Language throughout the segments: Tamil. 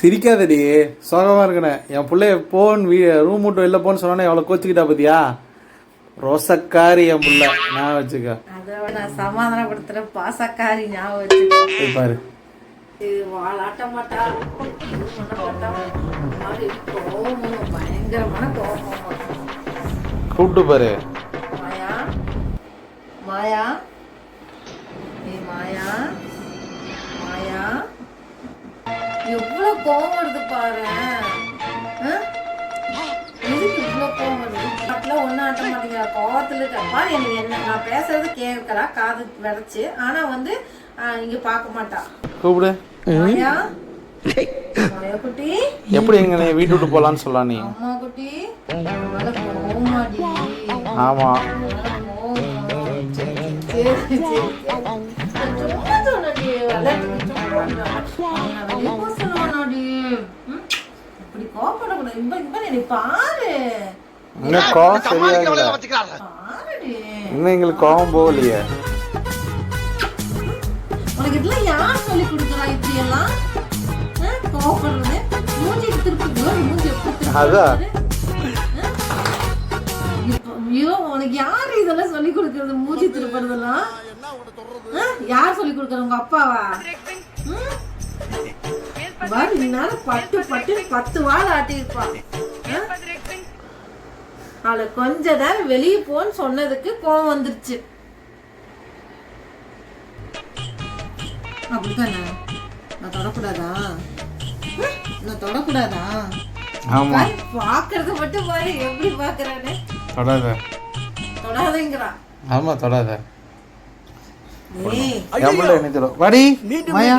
சிரிக்காதடி. சோகமாக இருக்கணே என் பிள்ளைய போன் வீ ரூம் விட்டு வெளில போன்னு சொன்னோன்னே எவ்வளோ கோச்சிக்கிட்டா பார்த்தியா ரோசக்காரி என் பிள்ளை. நான் வச்சுக்க. நான் சமாதானப்படுத்துற பாசக்காரி ஞாபகம் வச்சுக்கோ. பாரு. கூப்பிட்டு பாரு. மாயா? மாயா? எவ்வளவு கோவம் வருது பாரு? எதுக்கு இவ்வளவு கோவம் வருது? அப்படிலாம் ஒன்றும் ஆட்ட மாட்டேங்கிற கோவத்துல இருக்கப்பா எனக்கு என்ன நான் பேசுறது கேட்கறா காது விளைச்சு ஆனா வந்து இங்க பார்க்க மாட்டா. கூப்பிடு. எப்படி எங்க நீ வீட்டு விட்டு சொல்லலாம் நீ? அம்மா இன்னும் கோவம் இன்னும் எங்களுக்கு கோவம் போகலையே. உனக்கு இதெல்லாம் யார் சொல்லி கொடுக்குறா இப்படி எல்லாம் கோவப்படுறது மூஞ்சி திருப்பி மூஞ்சி எப்படி அதான். ஐயோ உனக்கு யார் இதெல்லாம் சொல்லி கொடுக்கறது? மூஞ்சி திருப்புறதெல்லாம்? யார் சொல்லி கொடுக்கறது? உங்க அப்பாவா? பாரு இந்நாள பட்டு பட்டு பத்து வாழை ஆட்டியிருப்பான்? அவளை கொஞ்ச நேரம் வெளியே போன்னு சொன்னதுக்கு கோவம் வந்துருச்சு. அப்படித்தானே? நான் தொடக்கூடாதா? நான் தொடக்கூடாதா? பாரு, பாக்குறத மட்டும் பாரு எப்படி பாக்குறானே தொடாத. தொடாதேங்கிறான். ஆமாம் தொடாத. ஏய். என்ன வாடி மாயா.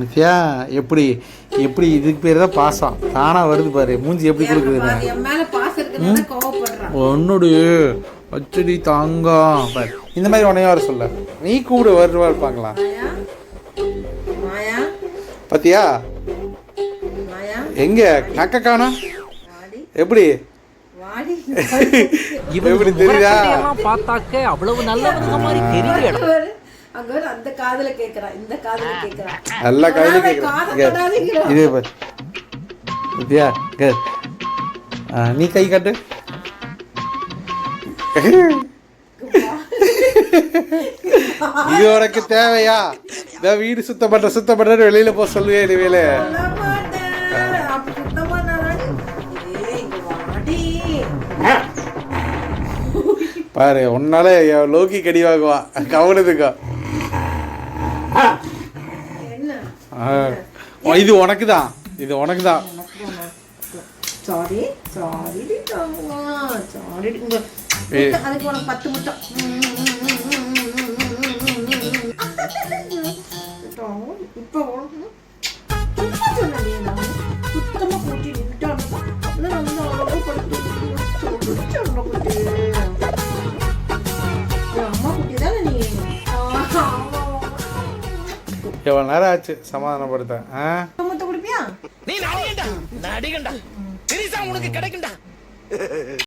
நித்யா எப்படி? எப்படி? இதுக்கு பேர் தான் பாசம். தானா வருது பாரு. மூஞ்சி எப்படி கொடுக்குது பாரு, என் மேல பாசம் இருக்கிறதுனால கோவப்படுறான். ஒன்னுடு அச்சடி தாங்கம் பாரு. இந்த மாதிரி உனைய வர சொல்ல நீ கூட வருவா இருப்பாங்களா? மாயா? மாயா? பாத்தியா? மாயா? எங்க? நக்க காணா வாடி. எப்படி? வாடி. எப்படி தெரியுதா? பார்த்தாக்க அவ்வளவு நல்லவங்க மாதிரி தெரியல அங்க அந்த காதுல இந்த எல்லா தொடாதீங்கிறான். இதே பாரு பாத்தியா இங்க. ஆ, நீ கை காட்டு. இது உனக்கு தேவையா? இந்த வீடு சுத்தம் பண்ற சுத்தம் பண்ற வெளியில போக சொல்லுவே இனிமேல. பாரு உன்னால லோகி கடி வாங்குவா கவனத்துக்கோ என்ன இது உனக்கு தான் இது உனக்கு தான் சாரி சாரி சாரி. அதுக்கு உனக்கு பத்து முட்டை எவ்வளோ நேரம் ஆச்சு? சமாதானப்படுத்த ஆ? நீ நடிகண்டா? நடிகண்டா? திரிசா உனக்கு கிடைக்கும்டா